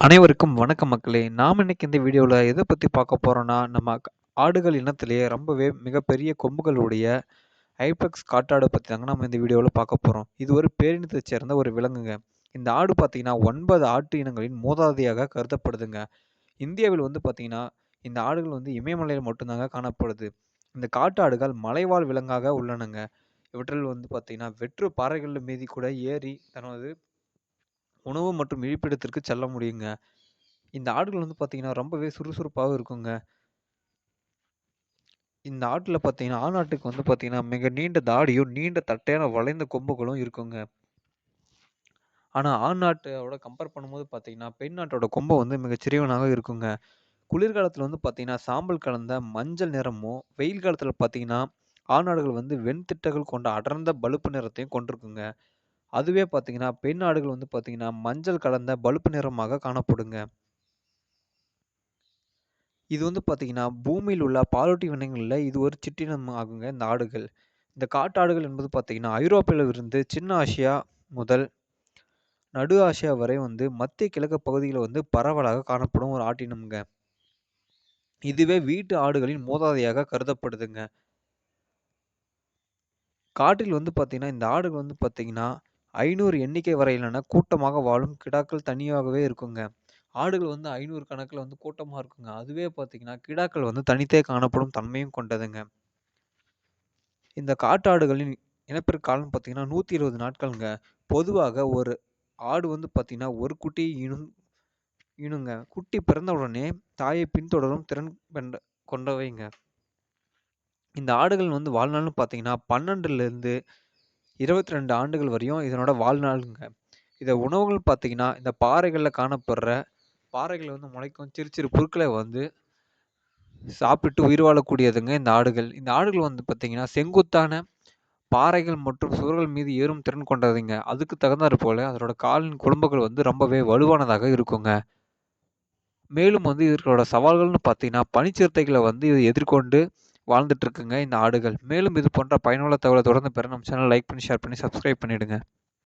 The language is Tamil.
அனைவருக்கும் வணக்கம் மக்களே! நாம் இன்னைக்கு இந்த வீடியோவில் எதை பற்றி பார்க்க போகிறோன்னா நம்ம ஆடுகள் இனத்திலேயே ரொம்பவே மிகப்பெரிய கொம்புகளுடைய ஐபெக்ஸ் காட்டாடு பற்றி தாங்க நம்ம இந்த வீடியோவில் பார்க்க போகிறோம் இது ஒரு பேரினத்தைச் சேர்ந்த ஒரு விலங்குங்க. இந்த ஆடு பார்த்தீங்கன்னா, ஒன்பது ஆட்டு இனங்களின் மூதாதையாக கருதப்படுதுங்க. இந்தியாவில் வந்து பார்த்திங்கன்னா இந்த ஆடுகள் வந்து இமயமலையில் மட்டும்தாங்க காணப்படுது. இந்த காட்டு ஆடுகள் மலைவாழ் விலங்காக உள்ளனங்க. இவற்றில் வந்து பார்த்திங்கன்னா வெற்று பாறைகளில் மீதி கூட ஏறி தனது உணவு மற்றும் இருப்பிடத்திற்கு செல்ல முடியுங்க. இந்த ஆடுகள் வந்து பார்த்தீங்கன்னா, ரொம்பவே சுறுசுறுப்பாகவும் இருக்குங்க. இந்த ஆட்டில் பார்த்தீங்கன்னா, ஆண் வந்து பார்த்தீங்கன்னா, மிக நீண்ட தாடியும், நீண்ட தட்டையான வளைந்த கொம்புகளும் இருக்குங்க. ஆனால் ஆண் நாட்டோட கம்பேர் பண்ணும்போது பார்த்தீங்கன்னா, பெண் நாட்டோட கொம்பு வந்து மிகச் சிறியவனாக இருக்குங்க. குளிர்காலத்தில் வந்து பார்த்தீங்கன்னா, சாம்பல் கலந்த மஞ்சள் நிறமும், வெயில் காலத்தில் பார்த்தீங்கன்னா, ஆண் ஆடுகள் வந்து வெண்திட்டங்கள் கொண்ட அடர்ந்த பழுப்பு நிறத்தையும் கொண்டிருக்குங்க. அதுவே பார்த்தீங்கன்னா, பெண் ஆடுகள் வந்து பார்த்தீங்கன்னா, மஞ்சள் கலந்த பழுப்பு நிறமாக காணப்படுங்க. இது வந்து பார்த்தீங்கன்னா, பூமியில் உள்ள பாலூட்டி வினங்களில் இது ஒரு சிற்றினம் ஆகுங்க இந்த ஆடுகள். இந்த காட்டாடுகள் என்பது பார்த்தீங்கன்னா, ஐரோப்பாவிலிருந்து சின்ன ஆசியா முதல் நடு ஆசியா வரை வந்து மத்திய கிழக்கு பகுதியில வந்து பரவலாக காணப்படும் ஒரு ஆட்டினம்ங்க. இதுவே வீட்டு ஆடுகளின் மூதாதையாக கருதப்படுதுங்க. காட்டில் வந்து பார்த்தீங்கன்னா, இந்த ஆடுகள் வந்து பார்த்தீங்கன்னா, ஐநூறு எண்ணிக்கை வரையிலான கூட்டமாக வாழும் கிடாக்கள் தனியாகவே இருக்குங்க. ஆடுகள் வந்து ஐநூறு கணக்கில் வந்து கூட்டமாக இருக்குங்க. அதுவே பார்த்தீங்கன்னா, கிடாக்கள் வந்து தனித்தே காணப்படும் தன்மையும் கொண்டதுங்க. இந்த காட்டாடுகளின் இனப்பெருக்க காலம் பார்த்தீங்கன்னா, 120 நாட்கள்ங்க. பொதுவாக ஒரு ஆடு வந்து பார்த்தீங்கன்னா, ஒரு குட்டி ஈனும் ஈனுங்க. குட்டி பிறந்த உடனே தாயை பின்தொடரும் திறன் கொண்ட கொண்டவைங்க. இந்த ஆடுகள் வந்து வாழ்நாள்னு பார்த்தீங்கன்னா, பன்னெண்டுலேருந்து 12லிருந்து 22 ஆண்டுகள் வரையும் இதனோட வாழ்நாளுங்க. இதை உணவுகள் பார்த்தீங்கன்னா, இந்த பாறைகளில் காணப்படுற பாறைகள் வந்து முளைக்கும் சிறு சிறு புற்களை வந்து சாப்பிட்டு உயிர் வாழக்கூடியதுங்க இந்த ஆடுகள். இந்த ஆடுகள் வந்து பார்த்தீங்கன்னா, செங்குத்தான பாறைகள் மற்றும் சுவர்கள் மீது ஏறும் திறன் கொண்டதுங்க. அதுக்கு தகுந்தாற் போல அதனோட காலின் குடும்பங்கள் வந்து ரொம்பவே வலுவானதாக இருக்குங்க. மேலும் வந்து இதற்கோட சவால்கள்னு பார்த்தீங்கன்னா, பனிச்சிறுத்தைகளை வந்து இது எதிர்கொண்டு வாழ்ந்துட்டு இருக்குங்க இந்த ஆடுகள். மேலும் இது போன்ற பயனுள்ள தகவலை தொடர்ந்து பெற நம்ம சேனல் லைக் பண்ணி, ஷேர் பண்ணி, சப்ஸ்கிரைப் பண்ணிடுங்க.